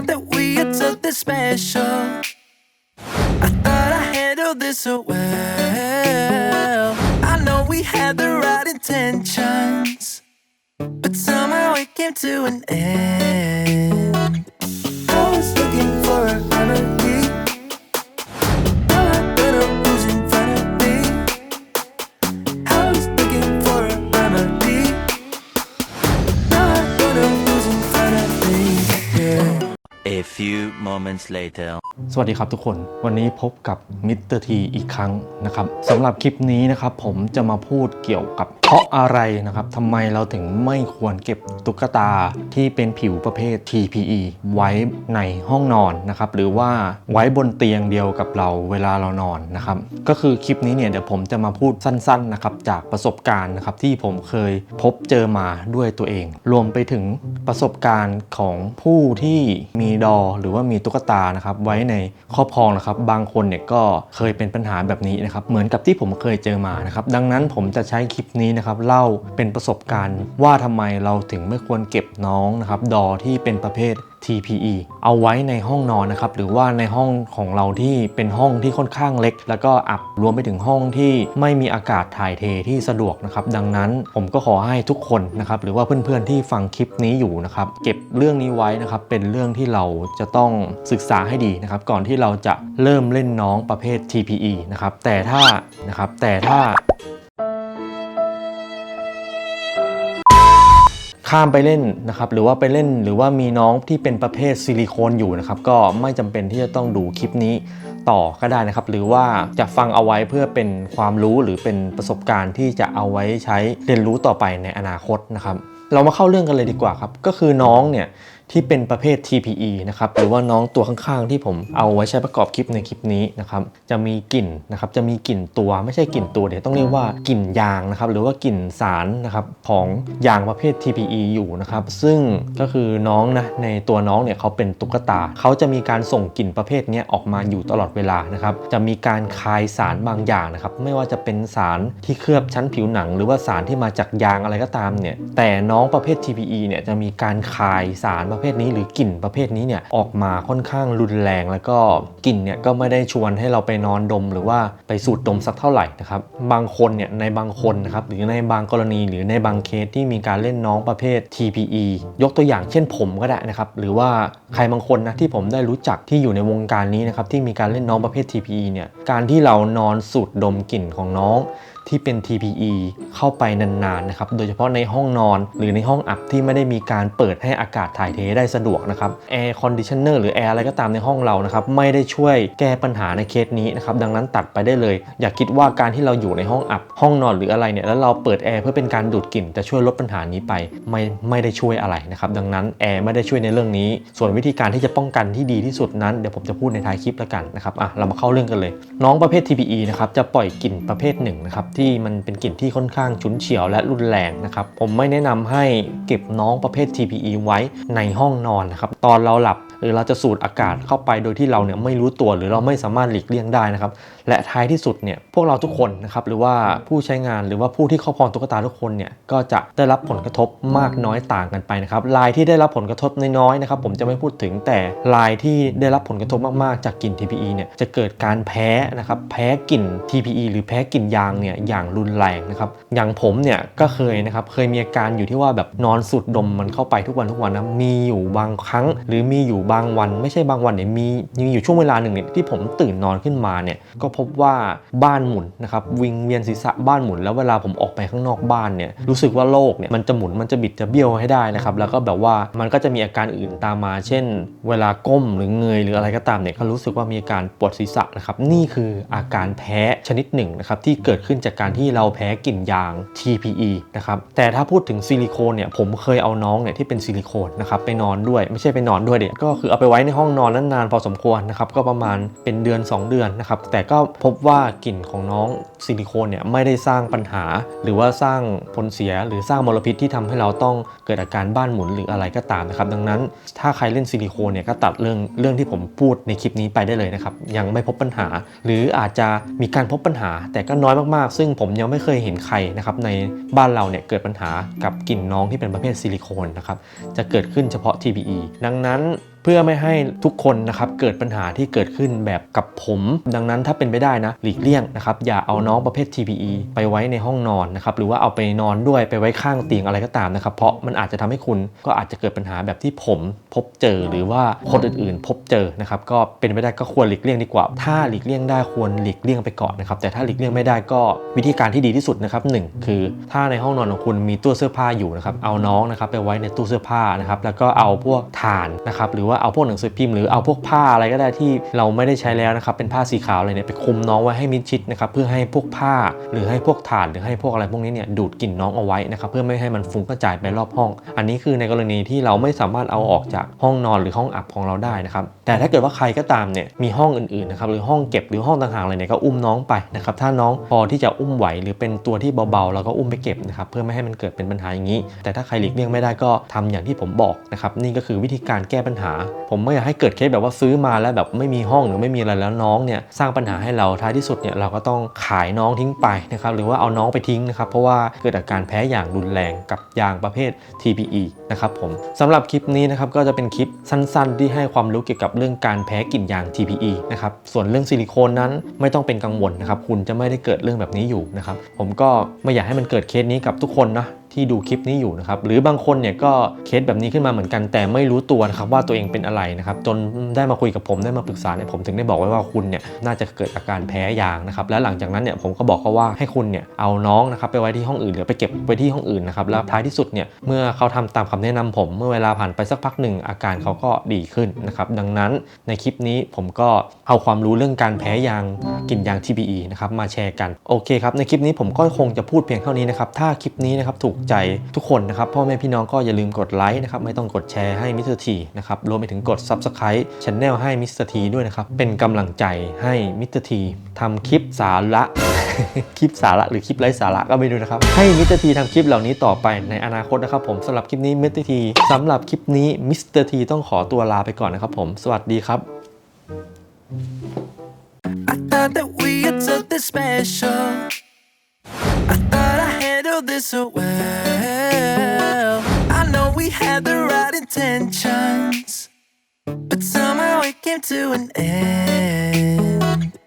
thought that we had something special. I thought I handled this so well. I know we had the right intentions, but somehow it came to an end. A few moments later. สวัสดีครับทุกคน วันนี้พบกับมิสเตอร์ทีอีกครั้งนะครับสำหรับคลิปนี้นะครับผมจะมาพูดเกี่ยวกับ พราะอะไรนะครับทำไมเราถึงไม่ควรเก็บตุ๊กตาที่เป็นผิวประเภท TPE ไว้ในห้องนอนนะครับหรือว่าไว้บนเตียงเดียวกับเราเวลาเรานอนนะครับก็คือคลิปนี้เนี่ยเดี๋ยวผมจะมาพูดสั้นๆนะครับจากประสบการณ์นะครับที่ผมเคยพบเจอมาด้วยตัวเอง รวมไปถึงประสบการณ์ของผู้ที่มีดอ หรือว่ามีตุ๊กตานะครับไว้ในครอบครองนะครับบางคนเนี่ยก็เคยเป็นปัญหาแบบนี้นะครับเหมือนกับที่ผมเคยเจอมานะครับดังนั้นผมจะใช้คลิปนี้นะครับเล่าเป็นประสบการณ์ ว่าทำไมเราถึงไม่ควรเก็บน้องนะครับดอที่เป็นประเภท TPE เอาไว้ในห้องนอนนะครับหรือว่าในห้องของเราที่เป็นห้องที่ค่อนข้างเล็ก แล้วก็อับรวมไปถึงห้องที่ไม่มีอากาศถ่ายเทที่สะดวกนะครับดังนั้นผมก็ขอให้ทุกคนนะครับหรือว่าเพื่อนๆที่ฟังคลิปนี้อยู่นะครับเก็บเรื่องนี้ไว้นะครับเป็นเรื่องที่เราจะต้องศึกษาให้ดีนะครับก่อนที่เราจะเริ่มเล่นน้องประเภท TPE นะครับแต่ถ้านะครับแต่ถ้า ข้ามไปเล่นนะครับหรือว่าไปเล่นหรือว่ามีน้องที่เป็นประเภทซิลิโคนอยู่นะครับก็ไม่จำเป็นที่จะต้องดูคลิปนี้ต่อก็ได้นะครับ หรือว่าจะฟังเอาไว้เพื่อเป็นความรู้หรือเป็นประสบการณ์ที่จะเอาไว้ใช้เรียนรู้ต่อไปในอนาคตนะครับ เรามาเข้าเรื่องกันเลยดีกว่าครับ ก็คือน้องเนี่ย ที่เป็นประเภท TPE นะครับหรือว่าน้องตัวข้างๆ ที่ผมเอาไว้ใช้ประกอบคลิปในคลิปนี้นะครับจะมีกลิ่นนะครับจะมีกลิ่นตัวไม่ใช่กลิ่นตัวเดี๋ยวต้องเรียกว่ากลิ่นยางนะครับหรือว่ากลิ่นสารนะครับของยางประเภท TPE อยู่นะครับซึ่งก็คือน้องนะในตัวน้องเนี่ยเขาเป็นตุ๊กตาเขาจะมีการส่งกลิ่นประเภทนี้ออกมาอยู่ตลอดเวลานะครับจะมีการคายสารบางอย่างนะครับไม่ว่าจะเป็นสารที่เคลือบชั้นผิวหนัง หรือว่าสารที่มาจากยางอะไรก็ตามเนี่ยแต่น้องประเภท TPE เนี่ยจะมีการคายสารประเภทนี้หรือกลิ่นประเภทนี้เนี่ยออกมาค่อนข้างรุนแรง แล้วก็กลิ่นเนี่ยก็ไม่ได้ชวนให้เราไปนอนดม หรือว่าไปสูดดมสักเท่าไหร่นะครับบางคนเนี่ยในบางคนนะครับหรือในบางกรณีหรือในบางเคสที่มีการเล่นน้องประเภท TPE ยกตัวอย่างเช่นผมก็ได้นะครับหรือว่าใครบางคนนะที่ผมได้รู้จักที่อยู่ในวงการนี้นะครับที่มีการเล่นน้องประเภท TPE เนี่ยการที่เรานอนสูดดมกลิ่นของน้องที่เป็น TPE เข้าไปนานๆนะครับ โดยเฉพาะในห้องนอน หรือในห้องอับที่ไม่ได้มีการเปิดให้อากาศถ่ายเทได้สะดวกนะครับแอร์คอนดิชเนอร์หรือแอร์อะไรก็ตามในห้องเรานะครับไม่ได้ช่วยแก้ปัญหาในเคสนี้นะครับดังนั้นตัดไปได้เลย อย่าคิดว่าการที่เราอยู่ในห้องอับ ห้องนอนหรืออะไรเนี่ยแล้วเราเปิดแอร์เพื่อเป็นการดูดกลิ่นจะช่วยลดปัญหานี้ไปไม่ไม่ได้ช่วยอะไรนะครับดังนั้นแอร์ไม่ได้ช่วยในเรื่องนี้ ส่วนวิธีการที่จะป้องกันที่ดีที่สุดนั้นเดี๋ยวผมจะพูดในท้ายคลิปแล้วกันนะครับอะเรามาเข้าเรื่องกันเลย น้องประเภท TPE นะครับจะปล่อยกลิ่นประเภทหนึ่งนะครับที่มันเป็นกลิ่นที่ค่อนข้างฉุนเฉียวและรุนแรงนะครับผมไม่แนะนำให้เก็บน้องประเภท TPE ไว้ในห้องนอนนะครับตอนเราหลับ หรือเราจะสูดอากาศเข้าไปโดยที่เราเนี่ยไม่รู้ตัวหรือเราไม่สามารถหลีกเลี่ยงได้นะครับ และท้ายที่สุดเนี่ยพวกเราทุกคนนะครับหรือว่าผู้ใช้งานหรือว่าผู้ที่ครอบครองตุ๊กตาทุกคนเนี่ยก็จะได้รับผลกระทบมากน้อยต่างกันไปนะครับลายที่ได้รับผลกระทบน้อยๆนะครับผมจะไม่พูดถึงแต่ลายที่ได้รับผลกระทบมากๆ จากกลิ่น TPE เนี่ยจะเกิดการแพ้นะครับแพ้กลิ่น TPE หรือแพ้กลิ่นยางเนี่ยอย่างรุนแรงนะครับอย่างผมเนี่ยก็เคยนะครับเคยมีอาการอยู่ที่ว่าแบบนอนสูดดมมันเข้าไปทุกวันทุกวันนะมีอยู่บางครั้ง หรือมีอยู่บางวันไม่ใช่บางวันเนี่ยมีมีอยู่ช่วงเวลาหนึ่งเนี่ยที่ผมตื่นนอนขึ้นมาเนี่ยก็พบว่าบ้านหมุนนะครับวิงเวียนศีรษะบ้านหมุน แล้วเวลาผมออกไปข้างนอกบ้านเนี่ยรู้สึกว่าโลกเนี่ยมันจะหมุนมันจะบิดจะเบี้ยวให้ได้นะครับแล้วก็แบบว่ามันก็จะมีอาการอื่นตามมา เช่น เวลาก้มหรือเงยหรืออะไรก็ตามเนี่ยก็รู้สึกว่ามีอาการปวดศีรษะนะครับนี่คืออาการแพ้ชนิดหนึ่งนะครับที่เกิดขึ้นจากการที่เราแพ้กลิ่นยาง TPE นะครับแต่ถ้าพูดถึงซิลิโคนเนี่ยผมเคยเอาน้องเนี่ยที่เป็นซิลิโคนนะครับไปนอนด้วยไม่ใช่ไปนอนด้วยเด็กก็คือเอาไปไว้ในห้องนอนนั้นนานพอสมควรนะครับก็ประมาณเป็นเดือน 2 เดือนนะครับแต่ก็พบว่ากลิ่นของน้องซิลิโคนเนี่ยไม่ได้สร้างปัญหา หรือว่าสร้างผลเสียหรือสร้างมลพิษที่ทำให้เราต้องเกิดอาการบ้านหมุนหรืออะไรก็ตามนะครับดังนั้นถ้าใครเล่นซิลิโคนเนี่ยก็ตัดเรื่องเรื่องที่ผมพูดในคลิปนี้ไปได้เลยนะครับยังไม่พบปัญหา หรืออาจจะมีการพบปัญหา แต่ก็น้อยมากๆ ซึ่งผมยังไม่เคยเห็นใครนะครับในบ้านเราเนี่ยเกิดปัญหากับกลิ่นน้องที่เป็นประเภทซิลิโคนนะครับจะเกิดขึ้นเฉพาะ TPE ดังนั้น เพื่อไม่ให้ทุกคนนะครับเกิดปัญหาที่เกิดขึ้นแบบกับผม ดังนั้นถ้าเป็นไปได้นะหลีกเลี่ยงนะครับอย่าเอาน้องประเภท TPE ไปไว้ในห้องนอนนะครับหรือว่าเอาไปนอนด้วยไปไว้ข้างเตียงอะไรก็ตามนะครับเพราะมันอาจจะทำให้คุณก็อาจจะเกิดปัญหาแบบที่ผมพบเจอหรือว่าคนอื่นๆ พบเจอนะครับก็เป็นไปได้ก็ควรหลีกเลี่ยงดีกว่า ถ้าหลีกเลี่ยงได้ควรหลีกเลี่ยงไปก่อนนะครับแต่ถ้าหลีกเลี่ยงไม่ได้ก็วิธีการที่ดีที่สุดนะครับหนึ่งคือถ้าในห้องนอนของคุณมีตู้เสื้อผ้าอยู่นะครับเอาน้องนะครับไปไว้ในตู้เสื้อผ้านะครับแล้วก็เอาพวกถ่านนะครับหรือว่าเอาพวกหนังสือพิมพ์หรือเอาพวกผ้าอะไรก็ได้ที่เราไม่ได้ใช้แล้วนะครับเป็นผ้าสีขาวอะไรเนี่ยไปคลุมน้องไว้ให้มิดชิดนะครับเพื่อให้พวกผ้าหรือให้พวกถ่านหรือให้พวกอะไรพวกนี้เนี่ยดูดกลิ่นน้องเอาไว้นะครับเพื่อไม่ให้มันฟุ้งกระจายไปรอบห้อง อันนี้คือในกรณีที่เราไม่สามารถเอาออกจากห้องนอนหรือห้องอับของเราได้นะครับแต่ถ้าเกิดว่าใครก็ตามเนี่ยมีห้องอื่นๆนะครับหรือห้องเก็บหรือห้องต่างหากอะไรเนี่ยก็อุ้มน้องไปนะครับถ้าน้องพอที่จะอุ้มไหวหรือเป็นตัวที่เบาๆเราก็อุ้มไปเก็บนะครับเพื่อไม่ให้มันเกิดเป็นปัญหาอย่างนี้ แต่ถ้าใครหลีกเลี่ยงไม่ได้ก็ทำอย่างที่ผมบอกนะครับนี่ก็คือวิธีการแก้ปัญหาผมไม่อยากให้เกิดเคสแบบว่าซื้อมาแล้วแบบไม่มีห้องหรือไม่มีอะไรแล้วน้องเนี่ยสร้างปัญหาให้เราท้ายที่สุดเนี่ยเราก็ต้องขายน้องทิ้งไปนะครับหรือว่าเอาน้องไปทิ้งนะครับเพราะว่าเกิดอาการแพ้อย่างรุนแรงกับยางประเภท TPE นะครับผมสำหรับคลิปนี้นะครับก็จะเป็นคลิปสั้นๆ ที่ให้ความรู้เกี่ยวกับเรื่องการแพ้กลิ่นยาง TPE นะครับส่วนเรื่องซิลิโคนนั้นไม่ต้องเป็นกังวลนะครับคุณจะไม่ได้เกิดเรื่องแบบนี้อยู่นะครับผมก็ไม่อยากให้มันเกิดเคสนี้กับทุกคนนะ ที่ดูคลิปนี้อยู่นะครับหรือบางคนเนี่ยก็เคสแบบนี้ขึ้นมาเหมือนกัน แต่ไม่รู้ตัวนะครับว่าตัวเองเป็นอะไรนะครับจนได้มาคุยกับผมได้มาปรึกษาเนี่ยผมถึงได้บอกไว้ว่าคุณเนี่ยน่าจะเกิดอาการแพ้ยางนะครับแล้วหลังจากนั้นเนี่ยผมก็บอกเขาว่าให้คุณเนี่ยเอาน้องนะครับไปไว้ที่ห้องอื่นหรือไปเก็บไว้ที่ห้องอื่นนะครับแล้วท้ายที่สุดเนี่ยเมื่อเขาทำตามคำแนะนำผม เมื่อเวลาผ่านไปสักพักหนึ่งอาการเขาก็ดีขึ้นนะครับดังนั้นในคลิปนี้ผมก็เอาความรู้เรื่องการแพ้ยางกินยาง TPE นะครับมาแชร์กันโอเคครับในคลิปนี้ผมก็คงจะพูดเพียงเท่านี้นะครับถ้าคลิปนี้นะครับถูกใจทุกคนนะครับพ่อแม่พี่น้องก็อย่าลืมกดไลค์นะครับไม่ต้องกดแชร์ให้มิสเตอร์ทีนะครับรวมไปถึงกด Subscribe Channel ให้มิสเตอร์ทีด้วยนะครับเป็นกำลังใจให้มิสเตอร์ทีทำคลิปสาระคลิปสาระหรือคลิปไร้สาระก็ไม่รู้นะครับ ให้มิสเตอร์ทีทำคลิปเหล่านี้ต่อไปในอนาคตนะครับผมสำหรับคลิปนี้มิสเตอร์ทีสำหรับคลิปนี้มิสเตอร์ทีต้องขอตัวลาไปก่อนนะครับผม สวัสดีครับ I thought that we had something special. I thought This so well. I know we had the right intentions, but somehow it came to an end.